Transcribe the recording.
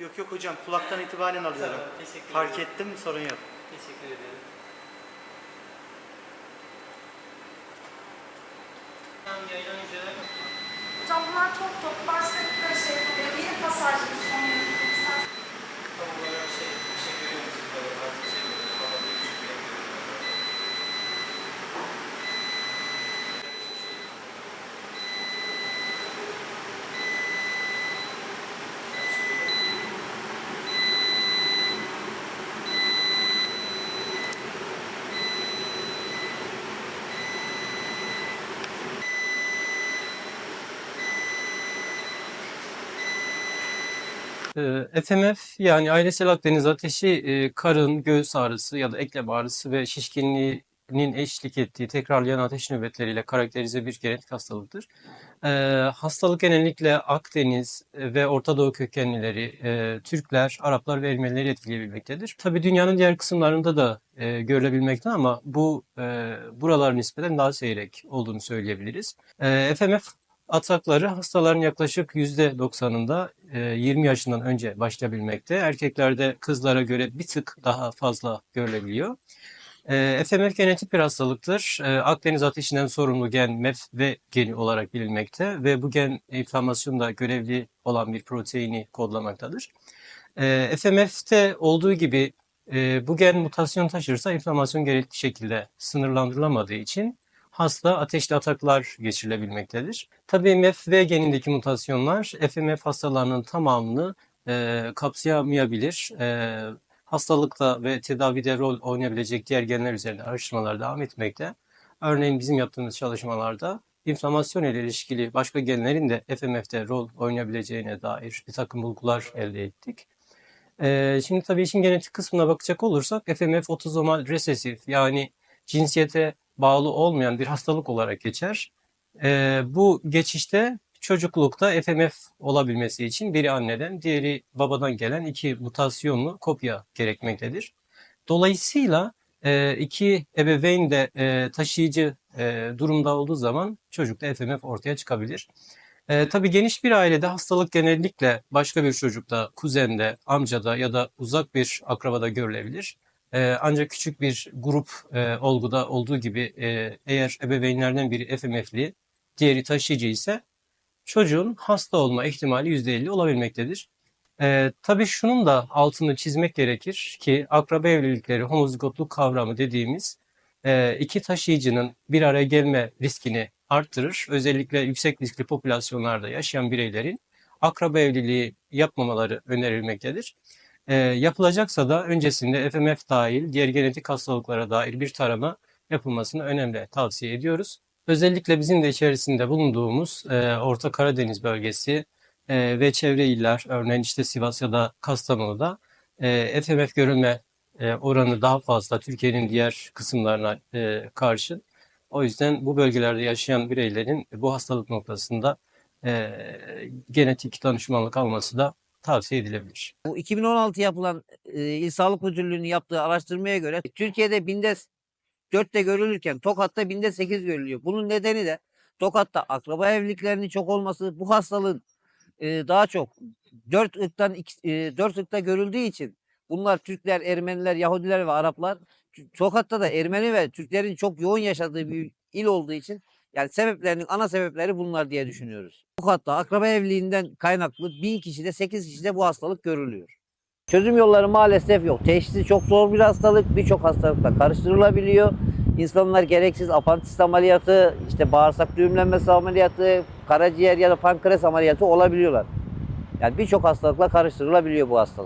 Yok yok hocam kulaktan itibaren alıyorum. Tamam, teşekkür Fark ederim. ettim sorun yok. Teşekkür ederim. Hocam bunlar top top başlıkla şey yapıyor. Benim pasajlı son yönetimi. Tam olarak şey, bir şey görüyor musun? Böyle artık şey mi? Bana bir küçük bir yer görüyorum. Ee, FMF yani ailesel Akdeniz ateşi e, karın, göğüs ağrısı ya da eklem ağrısı ve şişkinliğinin eşlik ettiği tekrarlayan ateş nöbetleriyle karakterize bir genetik hastalıktır. Ee, hastalık genellikle Akdeniz ve Orta Doğu kökenlileri, e, Türkler, Araplar ve Ermenileri etkileyebilmektedir. Tabii dünyanın diğer kısımlarında da e, görülebilmekte ama bu e, buralar nispeten daha seyrek olduğunu söyleyebiliriz. E, FMF Atakları hastaların yaklaşık %90'ında e, 20 yaşından önce başlayabilmekte. Erkeklerde kızlara göre bir tık daha fazla görülebiliyor. E, FMF genetik bir hastalıktır. E, Akdeniz ateşinden sorumlu gen MEF geni olarak bilinmekte ve bu gen inflamasyonda görevli olan bir proteini kodlamaktadır. E, FMF'te olduğu gibi e, bu gen mutasyon taşırsa inflamasyon gerekli şekilde sınırlandırılamadığı için hasta ateşli ataklar geçirilebilmektedir. Tabii MFV genindeki mutasyonlar FMF hastalarının tamamını e, kapsayamayabilir. E, hastalıkta ve tedavide rol oynayabilecek diğer genler üzerinde araştırmalar devam etmekte. Örneğin bizim yaptığımız çalışmalarda inflamasyon ile ilişkili başka genlerin de FMF'de rol oynayabileceğine dair bir takım bulgular elde ettik. E, şimdi tabii işin genetik kısmına bakacak olursak FMF otozomal resesif yani cinsiyete bağlı olmayan bir hastalık olarak geçer. Ee, bu geçişte çocuklukta FMF olabilmesi için biri anneden, diğeri babadan gelen iki mutasyonlu kopya gerekmektedir. Dolayısıyla e, iki ebeveyn de e, taşıyıcı e, durumda olduğu zaman çocukta FMF ortaya çıkabilir. E, tabii geniş bir ailede hastalık genellikle başka bir çocukta, kuzende, amcada ya da uzak bir akrabada görülebilir. Ee, ancak küçük bir grup e, olguda olduğu gibi e, eğer ebeveynlerden biri FMF'li, diğeri taşıyıcı ise çocuğun hasta olma ihtimali %50 olabilmektedir. Ee, tabii şunun da altını çizmek gerekir ki akraba evlilikleri homozigotluk kavramı dediğimiz e, iki taşıyıcının bir araya gelme riskini arttırır. Özellikle yüksek riskli popülasyonlarda yaşayan bireylerin akraba evliliği yapmamaları önerilmektedir. E, yapılacaksa da öncesinde FMF dahil diğer genetik hastalıklara dair bir tarama yapılmasını önemli tavsiye ediyoruz. Özellikle bizim de içerisinde bulunduğumuz e, Orta Karadeniz bölgesi e, ve çevre iller, örneğin işte Sivas ya da Kastamonu'da e, FMF görülme e, oranı daha fazla Türkiye'nin diğer kısımlarına e, karşı. O yüzden bu bölgelerde yaşayan bireylerin bu hastalık noktasında e, genetik danışmanlık alması da tavsiye edilebilir. Bu 2016 yapılan e, İl Sağlık Müdürlüğü'nün yaptığı araştırmaya göre Türkiye'de binde 4'te görülürken Tokat'ta binde 8 görülüyor. Bunun nedeni de Tokat'ta akraba evliliklerinin çok olması, bu hastalığın e, daha çok 4 ırktan 4 ırkta görüldüğü için bunlar Türkler, Ermeniler, Yahudiler ve Araplar. Tokat'ta da Ermeni ve Türklerin çok yoğun yaşadığı bir il olduğu için yani sebeplerinin ana sebepleri bunlar diye düşünüyoruz. Tokat'ta akraba evliliğinden kaynaklı 1000 kişide 8 kişide bu hastalık görülüyor. Çözüm yolları maalesef yok. Teşhisi çok zor bir hastalık. Birçok hastalıkla karıştırılabiliyor. İnsanlar gereksiz apandisit ameliyatı, işte bağırsak düğümlenmesi ameliyatı, karaciğer ya da pankreas ameliyatı olabiliyorlar. Yani birçok hastalıkla karıştırılabiliyor bu hastalık.